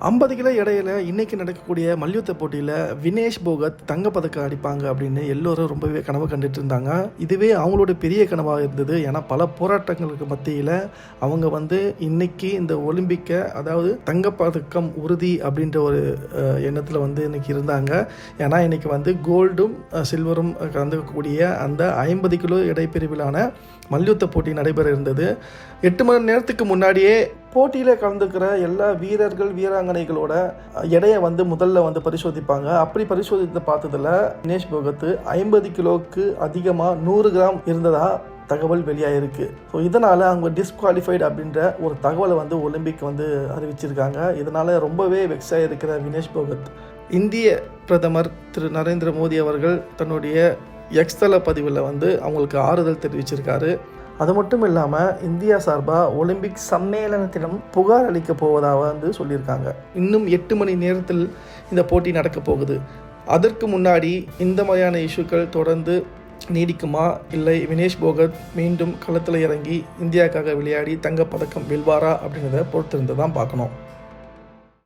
ஐம்பது கிலோ இடையில இன்னைக்கு நடக்கக்கூடிய மல்யுத்த போட்டியில் வினேஷ் போகத் தங்கப்பதக்கம் அடிப்பாங்க அப்படின்னு எல்லோரும் ரொம்பவே கனவு கண்டுட்டு இருந்தாங்க. இதுவே அவங்களோட பெரிய கனவாக இருந்தது. ஏன்னா பல போராட்டங்களுக்கு மத்தியில் அவங்க வந்து இன்னைக்கு இந்த ஒலிம்பிக்கை அதாவது தங்கப்பதக்கம் உறுதி அப்படின்ற ஒரு எண்ணத்தில் வந்து இன்னைக்கு இருந்தாங்க. ஏன்னா இன்னைக்கு வந்து கோல்டும் சில்வரும் கலந்துக்கக்கூடிய அந்த ஐம்பது கிலோ இடைப்பிரிவிலான மல்யுத்த போட்டி நடைபெற இருந்தது. எட்டு மணி நேரத்துக்கு முன்னாடியே போட்டியில் கலந்துக்கிற எல்லா வீரர்கள் வீராங்கனைகளோட எடையை வந்து முதல்ல வந்து பரிசோதிப்பாங்க. அப்படி பரிசோதித்து பார்த்ததுல தினேஷ் போகத்து ஐம்பது கிலோவுக்கு அதிகமாக நூறு கிராம் இருந்ததா தகவல் வெளியாகிருக்கு ஸோ இதனால் அவங்க டிஸ்குவாலிஃபைடு அப்படின்ற ஒரு தகவலை வந்து ஒலிம்பிக் வந்து அறிவிச்சிருக்காங்க. இதனால் ரொம்பவே வெக்ஸாக இருக்கிற வினேஷ் போகத் இந்திய பிரதமர் திரு நரேந்திர மோடி அவர்கள் தன்னுடைய எக்ஸ்தல பதிவில் வந்து அவங்களுக்கு ஆறுதல் தெரிவிச்சிருக்காரு. அது மட்டும் இல்லாமல் இந்தியா சார்பாக ஒலிம்பிக் சம்மேளனத்திடம் புகார் அளிக்க போவதாக வந்து சொல்லியிருக்காங்க. இன்னும் எட்டு மணி நேரத்தில் இந்த போட்டி நடக்க போகுது. அதற்கு முன்னாடி இந்த மாதிரியான இஷ்யூக்கள் தொடர்ந்து நீடிக்குமா? இல்லை வினேஷ் போகத் மீண்டும் களத்தில் இறங்கி இந்தியாவுக்காக விளையாடி தங்கப்பதக்கம் வெல்வாரா? அப்படின்றத பொறுத்திருந்து தான் பார்க்கணும்.